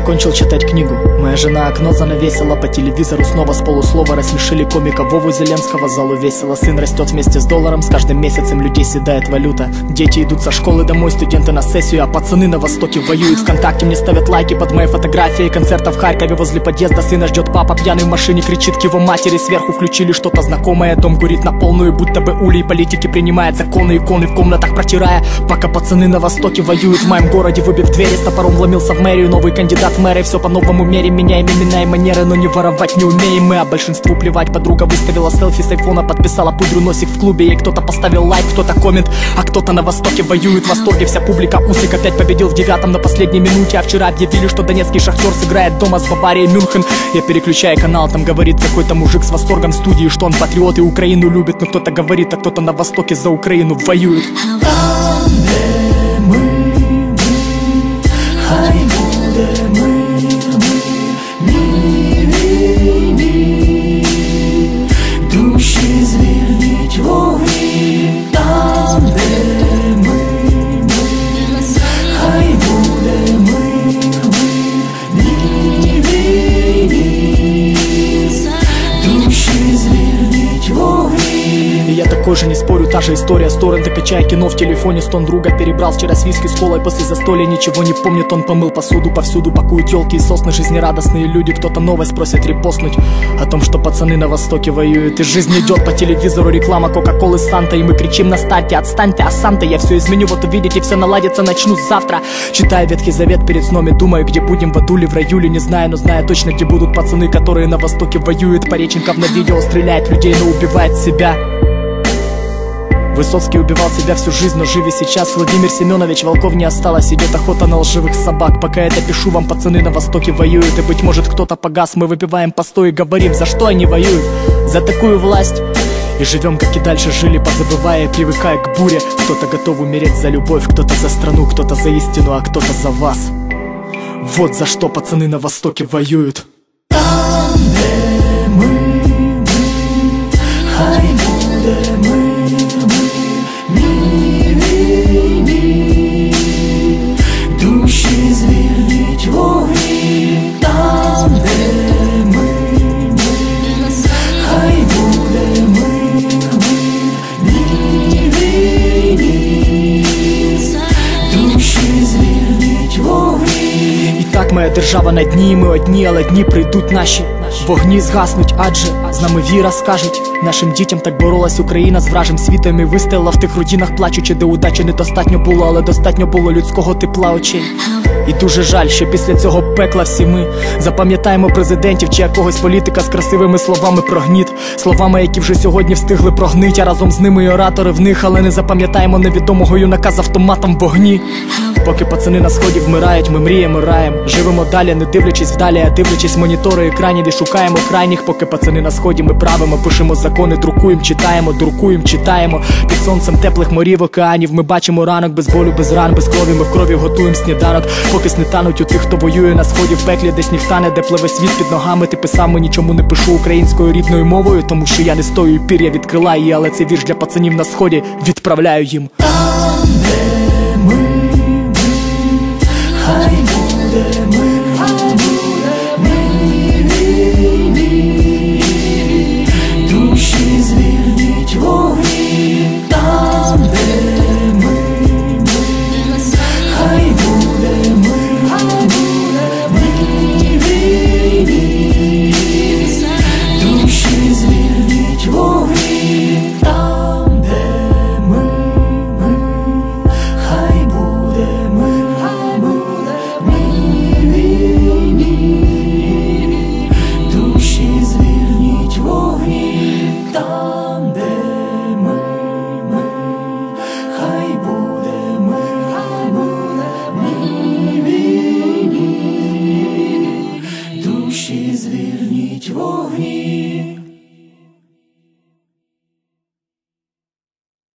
закончил читать книгу. Моя жена окно занавесила По телевизору снова с полуслова Рассмешили комика Вову Зеленского. Залу весело, сын растет вместе с долларом С каждым месяцем людей седает валюта. Дети идут со школы домой, студенты на сессию А пацаны на востоке воюют. Вконтакте мне ставят лайки под моей фотографией Концерта в Харькове возле подъезда. Сына ждет папа пьяный в машине Кричит к его матери. Сверху включили что-то знакомое Дом горит на полную, будто бы улей Политики принимает законы, иконы в комнатах протирая Пока пацаны на востоке воюют. В моем городе выбив двери С топором вломился в мэрию Новый кандидат в мэры Все по-новому мере Меняем имена и манеры Но не воровать не умеем мы. А большинству плевать Подруга выставила селфи с айфона Подписала пудру носик в клубе И кто-то поставил лайк, кто-то коммент. А кто-то на востоке воюет В восторге вся публика Усик опять победил в девятом на последней минуте. А вчера объявили, что донецкий шахтер Сыграет дома с Баварией Мюнхен. Я переключаю канал Там говорит какой-то мужик с восторгом студии Что он патриот и Украину любит. Но кто-то говорит, а кто-то на востоке за Украину воюет И я такой же не спорю, та же история. Сторон ты качая кино в телефоне Стон друга перебрал вчера с виски с колой После застолья ничего не помнит Он помыл посуду, повсюду пакуют елки и сосны. Жизнерадостные люди, кто-то новость просит репостнуть О том, что пацаны на востоке воюют. И жизнь идет по телевизору реклама Кока-колы Санта И мы кричим на старте, отстаньте, а сам-то я все изменю Вот увидите, все наладится, начну завтра Читаю Ветхий Завет перед сном и думаю Где будем в аду или в раю, или не знаю Но знаю точно, где будут пацаны, которые на востоке воюют. Пореченков на видео стреляет людей, но убивает себя Высоцкий убивал себя всю жизнь, но жив и сейчас. Владимир Семенович волков не осталось Идет охота на лживых собак. Пока это пишу вам, пацаны на востоке воюют. И быть может кто-то погас. Мы выпиваем постой и говорим, за что они воюют. За такую власть. И живем, как и дальше жили, позабывая привыкая к буре. Кто-то готов умереть за любовь, кто-то за страну, кто-то за истину, а кто-то за вас. Вот за что пацаны на востоке воюют. Там, де ми, ми, хай Держава на дні, ми одні, але дні прийдуть наші. Вогні згаснуть, адже з нами віра скажуть. Нашим дітям так боролась Україна з вражим світом і вистояла в тих родинах, плачучи, де удачі недостатньо було, але достатньо було людського тепла очей. І дуже жаль, що після цього пекла всі ми запам'ятаємо президентів чи якогось політика з красивими словами про гніт, словами, які вже сьогодні встигли прогнить, а разом з ними і оратори в них, але не запам'ятаємо невідомого юнака з автоматом вогні. Поки пацани на сході вмирають, ми мріємо раєм. Живемо далі, не дивлячись вдалі, а дивлячись монітори екранів і шукаємо крайніх, поки пацани на сході ми правимо, пишемо закони, друкуємо, читаємо, друкуємо, читаємо. Під сонцем теплих морів, океанів. Ми бачимо ранок без болю, без ран, без крові. Ми в крові готуємо сніданок, поки тануть у тих, хто воює на сході в пеклі, десь ніхтане, де пливе світ під ногами. Ти писав, мені, нічому не пишу українською рідною мовою, тому що я не стою і пір'я відкрила її, але це вірш для пацанів на сході. Відправляю їм. Там, де ми, ми, хай